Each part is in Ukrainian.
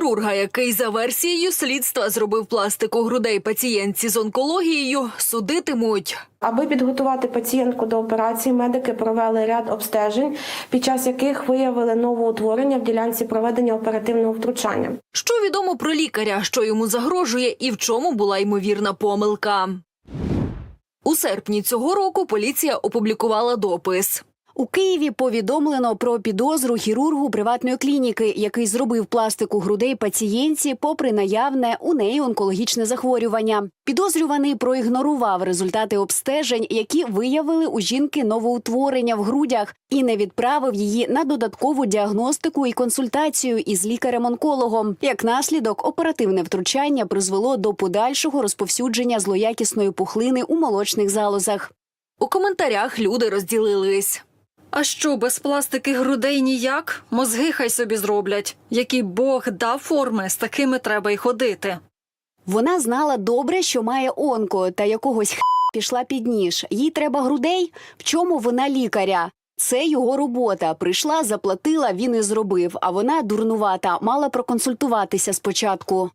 Хірурга, який за версією слідства зробив пластику грудей пацієнтці з онкологією, судитимуть. Аби підготувати пацієнтку до операції, медики провели ряд обстежень, під час яких виявили новоутворення в ділянці проведення оперативного втручання. Що відомо про лікаря, що йому загрожує і в чому була ймовірна помилка. У серпні цього року поліція опублікувала допис. У Києві повідомлено про підозру хірургу приватної клініки, який зробив пластику грудей пацієнтці, попри наявне у неї онкологічне захворювання. Підозрюваний проігнорував результати обстежень, які виявили у жінки новоутворення в грудях, і не відправив її на додаткову діагностику і консультацію із лікарем-онкологом. Як наслідок, оперативне втручання призвело до подальшого розповсюдження злоякісної пухлини у молочних залозах. У коментарях люди розділились. А що, без пластики грудей ніяк? Мозги хай собі зроблять. Які Бог дав форми, з такими треба й ходити. Вона знала добре, що має онко, та якогось х пішла під ніж. Їй треба грудей. В чому вона лікаря? Це його робота. Прийшла, заплатила, він і зробив. А вона дурнувата, мала проконсультуватися спочатку.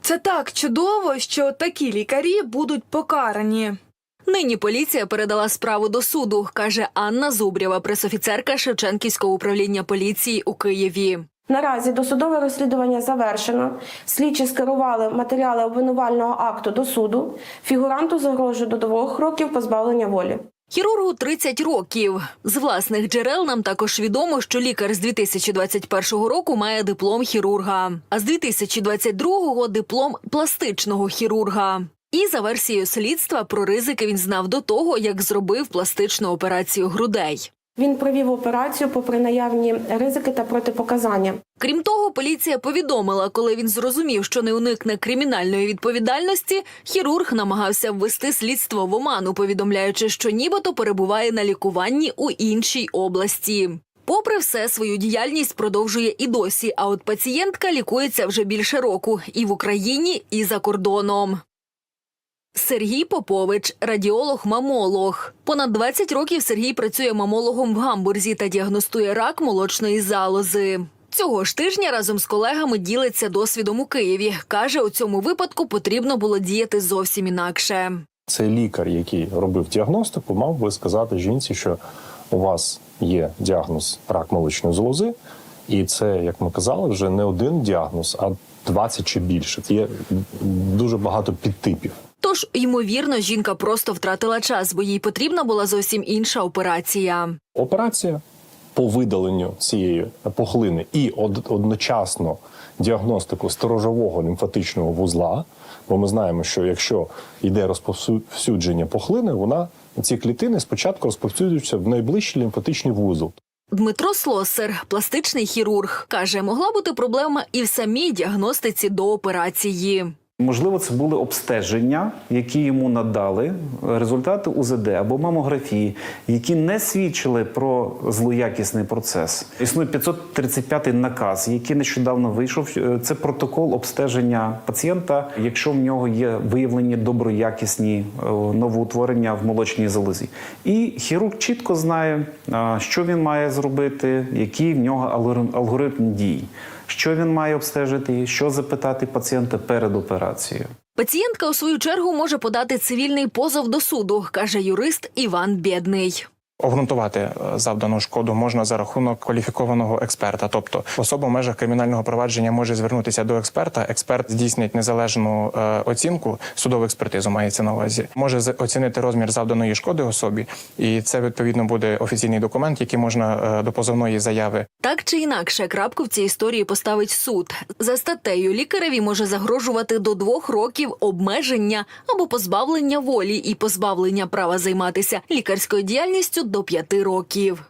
Це так чудово, що такі лікарі будуть покарані. Нині поліція передала справу до суду, каже Анна Зубрєва, пресофіцерка Шевченківського управління поліції у Києві. Наразі досудове розслідування завершено. Слідчі скерували матеріали обвинувального акту до суду. Фігуранту загрожує до двох років позбавлення волі. Хірургу 30 років. З власних джерел нам також відомо, що лікар з 2021 року має диплом хірурга, а з 2022 – диплом пластичного хірурга. І за версією слідства про ризики він знав до того, як зробив пластичну операцію грудей. Він провів операцію попри наявні ризики та протипоказання. Крім того, поліція повідомила, коли він зрозумів, що не уникне кримінальної відповідальності, хірург намагався ввести слідство в оману, повідомляючи, що нібито перебуває на лікуванні у іншій області. Попри все, свою діяльність продовжує і досі. А от пацієнтка лікується вже більше року і в Україні, і за кордоном. Сергій Попович, радіолог-мамолог. Понад 20 років Сергій працює мамологом в Гамбурзі та діагностує рак молочної залози. Цього ж тижня разом з колегами ділиться досвідом у Києві. Каже, у цьому випадку потрібно було діяти зовсім інакше. Цей лікар, який робив діагностику, мав би сказати жінці, що у вас є діагноз рак молочної залози, і це, як ми казали, вже не один діагноз, а 20 чи більше. Є дуже багато підтипів. Тож, ймовірно, жінка просто втратила час, бо їй потрібна була зовсім інша операція. Операція по видаленню цієї пухлини і од- одночасно діагностику сторожового лімфатичного вузла. Бо ми знаємо, що якщо йде розповсюдження пухлини, вона ці клітини спочатку розповсюджуються в найближчий лімфатичний вузол. Дмитро Слосер, пластичний хірург, каже, могла бути проблема і в самій діагностиці до операції. Можливо, це були обстеження, які йому надали результати УЗД або мамографії, які не свідчили про злоякісний процес. Існує 535 наказ, який нещодавно вийшов. Е, Це протокол обстеження пацієнта, якщо в нього є виявлені доброякісні е, новоутворення в молочній залозі. І хірург чітко знає, що він має зробити, який в нього алгоритм дій. Що він має обстежити, і що запитати пацієнта перед операцією. Пацієнтка у свою чергу може подати цивільний позов до суду, каже юрист Іван Бєдний. Обґрунтувати е, завдану шкоду можна за рахунок кваліфікованого експерта. Тобто особа в межах кримінального провадження може звернутися до експерта. Експерт здійснить незалежну е, оцінку, судову експертизу мається на увазі. Може оцінити розмір завданої шкоди особі, і це відповідно буде офіційний документ, який можна е, до позовної заяви Так чи інакше, крапку в цій історії поставить суд. За статтею лікареві може загрожувати до двох років обмеження або позбавлення волі і позбавлення права займатися лікарською діяльністю до п'яти років.